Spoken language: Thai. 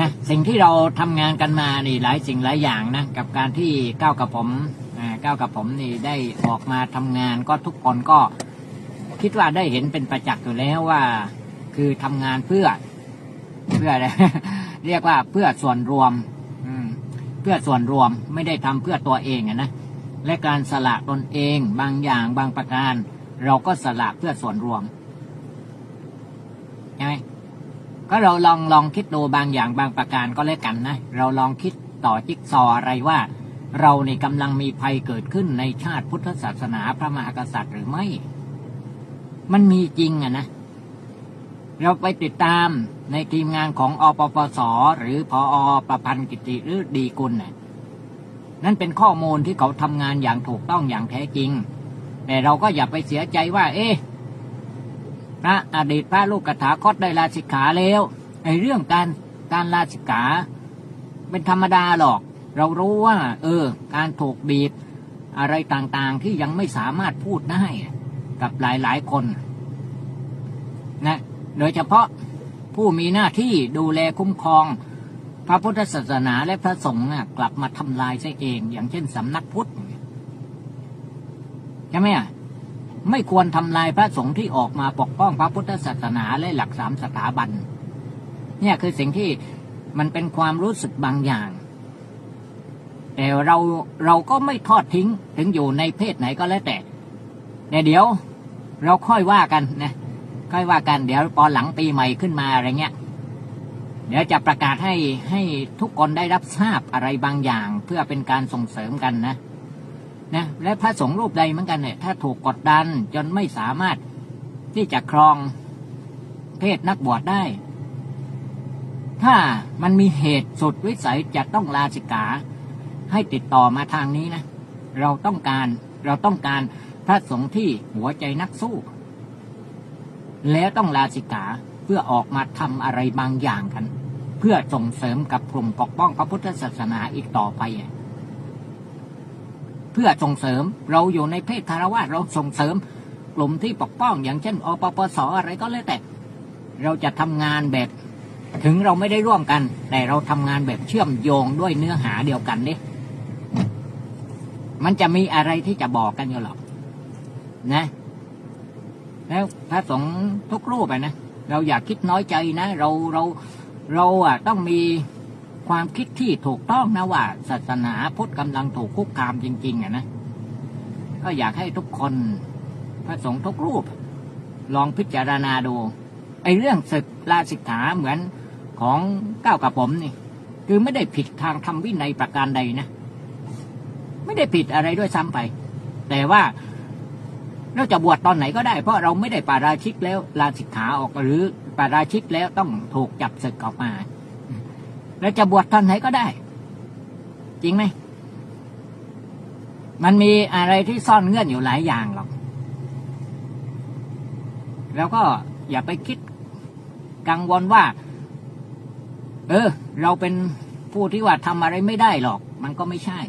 นะสิ่งที่เราทำงานกันมานี่หลายสิ่งหลายอย่างนะกับการที่ก้าวกับผมก้าวกับผมนี่ได้ออกมาทำงานก็ทุกคนก็คิดว่าได้เห็นเป็นประจักษ์อยู่แล้วว่า คือทำงานเพื่อเพื่ออะไรเรียกว่าเพื่อส่วนรวมเพื่อส่วนรวมไม่ได้ทำเพื่อตัวเองนะและการสละตนเองบางอย่างบางประการ เราก็สละเพื่อส่วนรวมใช่ไหม ก็เราลองลองคิดดูบางอย่างบางประการก็แล้วกันนะ เราลองคิดต่อจิ๊กซออะไรว่า เราในกำลังมีภัยเกิดขึ้นในชาติพุทธศาสนาพระมหากษัตริย์หรือไม่ มันมีจริงอะนะ เราไปติดตามในทีมงานของอปปส หรือพออประพันธ์กิติหรือดีกุลน่ะนั่นเป็นข้อมูลที่เขาทำงานอย่างถูกต้องอย่างแท้จริง แต่เราก็อย่าไปเสียใจว่า เอ๊ะ พระอดีตพระลูกกถาคตได้ลาสิกขาแล้วไอ้เรื่องการการลาสิกขา เป็นธรรมดาหรอก เรารู้ว่า เออ การถูกบีบ อะไรต่างๆที่ยังไม่สามารถพูดได้กับหลายๆคนนะโดยเฉพาะผู้มีหน้าที่ดูแลคุ้มครอง พระพุทธศาสนาและพระสงฆ์กลับมาทำลายซะเอง อย่างเช่นสำนักพุทธใช่ไหมอะ ไม่ควรทำลายพระสงฆ์ที่ออกมาปกป้องพระพุทธศาสนาและหลักสามสถาบัน เนี่ยคือสิ่งที่มันเป็นความรู้สึกบางอย่าง แต่เราเราก็ไม่ทอดทิ้งถึงอยู่ในเพศไหนก็แล้วแต่แต่เดี๋ยว เราค่อยว่ากันนะค่อยว่ากันเดี๋ยวพอหลังปีใหม่ขึ้นมาอะไรเงี้ยเดี๋ยวจะประกาศให้ให้ทุกคนได้รับทราบอะไรบางอย่าง เพื่อเป็นการส่งเสริมกันนะ นะและพระสงฆ์รูปใดเหมือนกันเนี่ยถ้าถูกกดดันจนไม่สามารถที่จะครองเพศนักบวชได้ ถ้ามันมีเหตุสุดวิสัยจะต้องลาสิกขาให้ติดต่อมาทางนี้นะ เราต้องการเราต้องการพระสงฆ์ที่หัวใจนักสู้ แล้วต้องลาสิกขาเพื่อออกมาทำอะไรบางอย่างกัน เพื่อส่งเสริมกับกลุ่มปกป้องพระพุทธศาสนาอีกต่อไปอะ เพื่อส่งเสริมเราอยู่ในเพศคารวะเราส่งเสริม กลุ่มที่ปกป้องอย่างเช่นอปปสอะไรก็แล้วแต่ เราจะทำงานแบบถึงเราไม่ได้ร่วมกัน แต่เราทำงานแบบเชื่อมโยงด้วยเนื้อหาเดียวกันเด้มันจะมีอะไรที่จะบอกกันอยู่หรอกนะ แล้วพระสงฆ์ทุกรูปอะนะ เราอยากคิดน้อยใจนะ เราเราเราอะต้องมี ความคิดที่ถูกต้องนะว่า ศาสนาพุทธกำลังถูกคุกคามจริงๆอะนะก็อยากให้ทุกคนพระสงฆ์ทุกรูป ลองพิจารณาดู ไอ้เรื่องศึกลาสิกขาเหมือนของก้าวกับผมนี่ คือไม่ได้ผิดทางธรรมวินัยประการใดนะ ไม่ได้ผิดอะไรด้วยซ้ำไป แต่ว่าเราจะบวชตอนไหนก็ได้ เพราะเราไม่ได้ปาราชิกแล้วลาสิกขาออกหรือปาราชิกแล้วต้องถูกจับศึกออกมา เราจะบวชตอนไหนก็ได้ จริงไหม มันมีอะไรที่ซ่อนเงื่อนอยู่หลายอย่างหรอก แล้วก็อย่าไปคิดกังวลว่า เออ เราเป็นผู้ที่ว่าทำอะไรไม่ได้หรอก มันก็ไม่ใช่